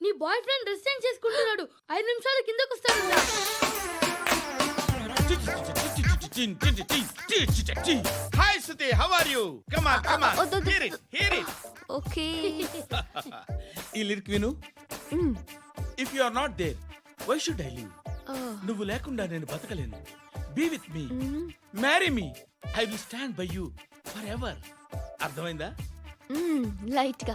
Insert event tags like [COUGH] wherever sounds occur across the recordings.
నీ boy friend change చేసుకుంటున్నాడు. ఐదు నిమిషాలు కిందకు వస్తాడు hi Suti how are you come on come on వద్దు, వద్దు. Hear it hear it okay. [LAUGHS] ఈ లిరిక్ విను. If you are not there why should I live నువ్వు లేకుండా నేను బతకలేను. Be with me marry me I will stand by you forever అర్థమైందా? లైట్గా.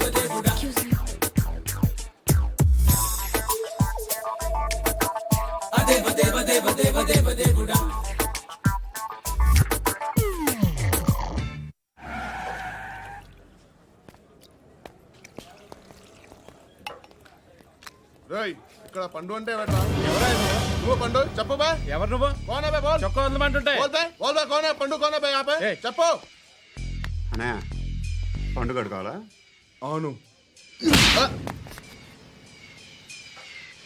రేయ్ ఇక్కడ పండు అంటే ఎవరా నువ్వు పండు చెప్పు బా. ఎవరు నువ్వు? కోనా బే బోల్. చొక్కా వదలమంటుంటే. బోల్ బే బోల్ బే కోనా పండు కోనా బే ఆపే. ఏయ్. చెప్పు. అనే పండుగ కావాలా అవును.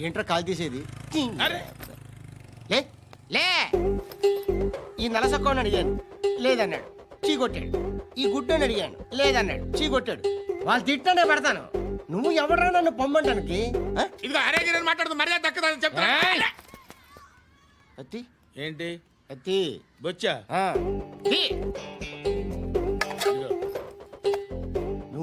ఏంట్రా కాల్ తీసేది. లే లే. ఈ నలసక్కని అడిగాను లేదన్నాడు. చీ కొట్టాడు ఈ గుడ్డని అడిగాను లేదన్నాడు. చీ కొట్టాడు వాళ్ళు తిట్టానే పెడతాను. నువ్వు ఎవడరా నన్ను పొమ్మంటానికి? ఆ? ఇదిగో అరే గిరని మాట్లాడుతూ మర్యాద దక్కదని చెప్తా అత్తి? ఏంటి? అత్తి. బొచ్చా.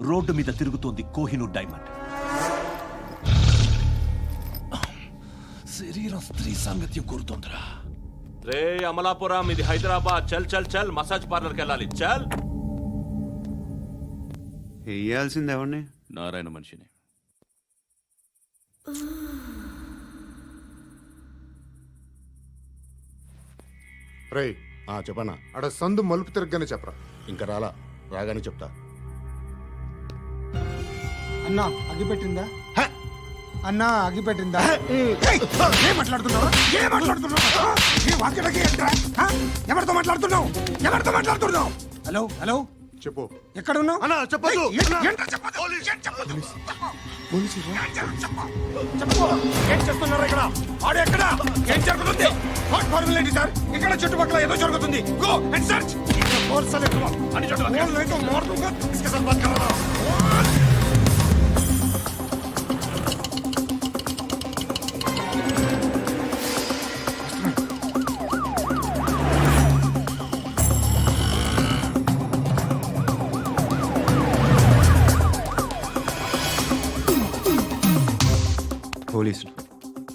రోడ్డు మీద తిరుగుతోంది కోహినూర్ డైమండ్. శరీరం స్త్రీ సాంగత్యం కోరుతోందిరా. రే అమలాపురం ఇది హైదరాబాద్. చల్ చల్ చల్ మసాజ్ పార్లర్కి వెళ్ళాలి. చల్. వేయాల్సింది ఎవరిని? నారాయణ మనిషిని. రే ఆ చెప్పనా? అడ సందు మలుపు తిరగగానే చెప్పరా. ఇంకా రాలా? రాగానే చెప్తా. అన్నా అగ్గిపెట్టిందా? అన్నా అగ్గిపెట్టిందా? ఏం మాట్లాడుతున్నావు? ఏం మాట్లాడుతున్నావు? ఏ వాక్యలకి ఏంట్రా? హ? ఎవరితో మాట్లాడుతున్నావు? ఎవరితో మాట్లాడుతున్నావు? Hello hello? చెప్పు. ఎక్కడ ఉన్నావు అన్నా, చెప్పొద్దు. ఏం- ఏంట్రా చెప్పొద్దు? ఏం చెప్పొద్దు? ఏం చెప్పు, చెప్పు. ఇక్కడ? వాడు ఎక్కడ? ఏం జరుగుతుంది? What formal sir? ఇక్కడ చుట్టుపక్కల ఏదో జరుగుతుంది. గో అండ్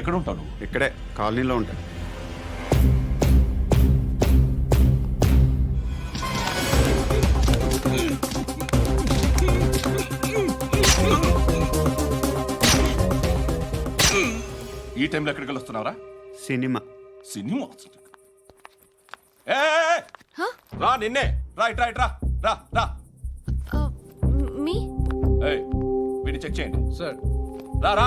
ఎక్కడ ఉంటావు నువ్వు? ఇక్కడే కాలనీలో ఉంటాయి ఈ టైంలో ఎక్కడికి వస్తున్నావురా సినిమా. సినిమా? ఏయ్! రా నిన్నే. రా ఇట్ రా ఇట్ రా. రా రా మీ? ఏయ్ వీడిని చెక్ చేయండి. సార్. రా రా.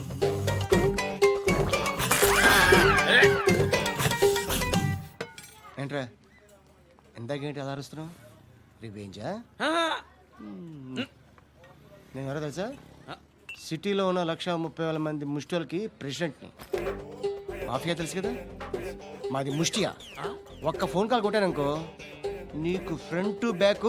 ఏంట్రా? ఇందాకేంటి అలా అరుస్తున్నావు? రివేంజా నేను ఎవరో తెలుసా? సిటీలో ఉన్న లక్ష ముప్పై వేల మంది ముష్టిలకి ప్రెసిడెంట్ని మాఫియా తెలుసు కదా? మాది ముష్టియా. ఒక్క ఫోన్ కాల్ కొట్టాననుకో నీకు ఫ్రంట్ బ్యాక్